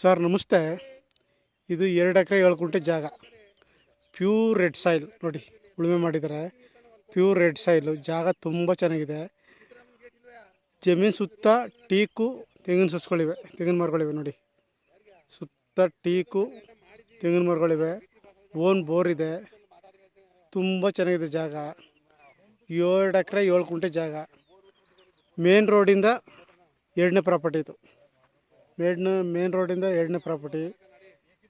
Sir, ನಮಸ್ತೆ. ಇದು ಎರಡು ಎಕರೆ ಏಳು ಕುಂಟೆ ಜಾಗ. Pure red soil. ನೋಡಿ, ಉಳುಮೆ ಮಾಡಿದ್ದಾರೆ. Pure red soil. ಜಾಗ ತುಂಬ ಚೆನ್ನಾಗಿದೆ. ಜಮೀನು ಸುತ್ತ ಟೀಕು, ತೆಂಗಿನ ಸಸ್ಗಳಿವೆ. ತೆಂಗಿನ ಮರಗಳಿವೆ, ನೋಡಿ. ಸುತ್ತ ಟೀಕು, ತೆಂಗಿನ ಮರಗಳಿವೆ. ಓನ್ ಬೋರ್ ಇದೆ. ತುಂಬ ಚೆನ್ನಾಗಿದೆ ಜಾಗ. ಏಳು ಎಕರೆ ಏಳು ಕುಂಟೆ ಜಾಗ. ಮೇನ್ ರೋಡಿಂದ ಎರಡನೇ ಪ್ರಾಪರ್ಟಿ ಇದು. ಮೇಡ್ನ ಮೇನ್ ರೋಡಿಂದ ಎರಡನೇ ಪ್ರಾಪರ್ಟಿ.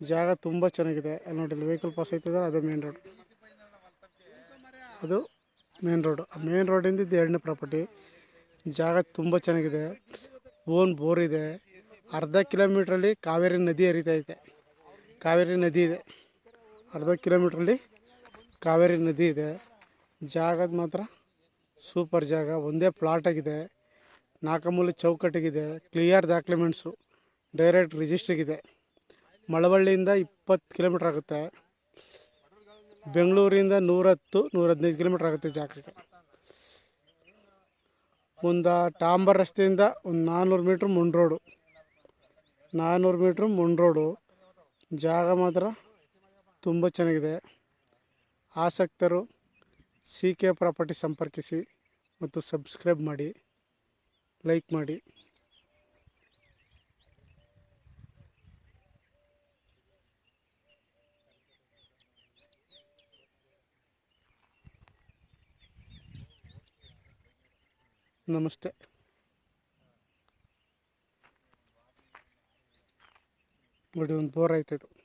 ಜಾಗ ತುಂಬ ಚೆನ್ನಾಗಿದೆ. ಅಲ್ಲಿ ನೋಡಿ ವೆಹಿಕಲ್ ಪಾಸ್ ಆಯ್ತದ ಅದೇ ಮೇನ್ ರೋಡ್ ಅದು ಮೇನ್ ರೋಡು ಮೇನ್ ರೋಡಿಂದ ಇದು ಎರಡನೇ ಪ್ರಾಪರ್ಟಿ. ಜಾಗ ತುಂಬ ಚೆನ್ನಾಗಿದೆ. ಓನ್ ಬೋರ್ ಇದೆ. ಅರ್ಧ ಕಿಲೋಮೀಟ್ರಲ್ಲಿ ಕಾವೇರಿ ನದಿ ಹರಿತಾ ಇದೆ. ಕಾವೇರಿ ನದಿ ಇದೆ. ಅರ್ಧ ಕಿಲೋಮೀಟ್ರಲ್ಲಿ ಕಾವೇರಿ ನದಿ ಇದೆ. ಜಾಗದ ಮಾತ್ರ ಸೂಪರ್ ಜಾಗ. ಒಂದೇ ಪ್ಲಾಟಾಗಿದೆ ನಾಲ್ಕಮೂಲೆ ಚೌಕಟ್ಟಿಗಿದೆ. ಕ್ಲಿಯರ್ ಡಾಕ್ಯುಮೆಂಟ್ಸು ಡೈರೆಕ್ಟ್ ರಿಜಿಸ್ಟ್ರಿಗಿದೆ ಮಳವಳ್ಳಿಯಿಂದ ಇಪ್ಪತ್ತು ಕಿಲೋಮೀಟ್ರ್ ಆಗುತ್ತೆ. ಬೆಂಗಳೂರಿಂದ ನೂರತ್ತು ನೂರ ಹದಿನೈದು ಕಿಲೋಮೀಟ್ರ್ ಆಗುತ್ತೆ ಜಾಗಕ್ಕೆ. ಮುಂದೆ ಟಾಂಬರ್ ರಸ್ತೆಯಿಂದ ಒಂದು ನಾನ್ನೂರು ಮೀಟ್ರ್ ಮುಂಡ್ ರೋಡು ನಾನ್ನೂರು ಮೀಟ್ರ್ ಮುಂಡ್ ರೋಡು ಜಾಗ ಮಾತ್ರ ತುಂಬ ಚೆನ್ನಾಗಿದೆ. ಆಸಕ್ತರು ಸಿ ಕೆ ಪ್ರಾಪರ್ಟಿ ಸಂಪರ್ಕಿಸಿ ಮತ್ತು ಸಬ್ಸ್ಕ್ರೈಬ್ ಮಾಡಿ ಲೈಕ್ ಮಾಡಿ. ನಮಸ್ತೆ. ನೋಡಿ ಒಂದು ಬೋರ್ ಆಯ್ತು ಇದು.